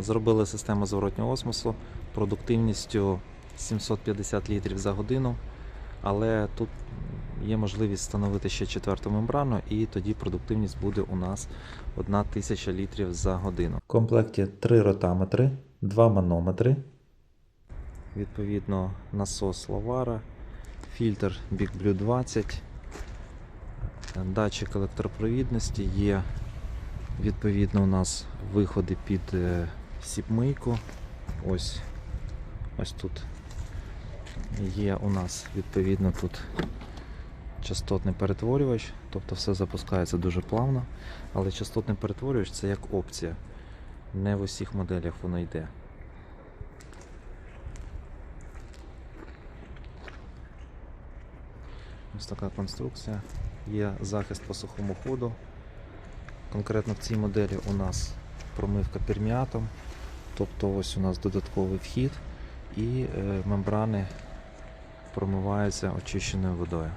Зробили систему зворотнього осмосу продуктивністю 750 літрів за годину, але тут є можливість встановити ще четверту мембрану, і тоді продуктивність буде у нас 1000 літрів за годину. В комплекті три ротаметри, два манометри, відповідно насос Лавара, фільтр Big Blue 20, датчик електропровідності є. Відповідно, у нас виходи під е, сіпмийку. Ось, ось тут є у нас відповідно тут частотний перетворювач, тобто все запускається дуже плавно, але частотний перетворювач це як опція. Не в усіх моделях воно йде. Ось така конструкція. Є захист по сухому ходу. Конкретно в цій моделі у нас промивка перміатом, тобто ось у нас додатковий вхід і е, мембрани промиваються очищеною водою.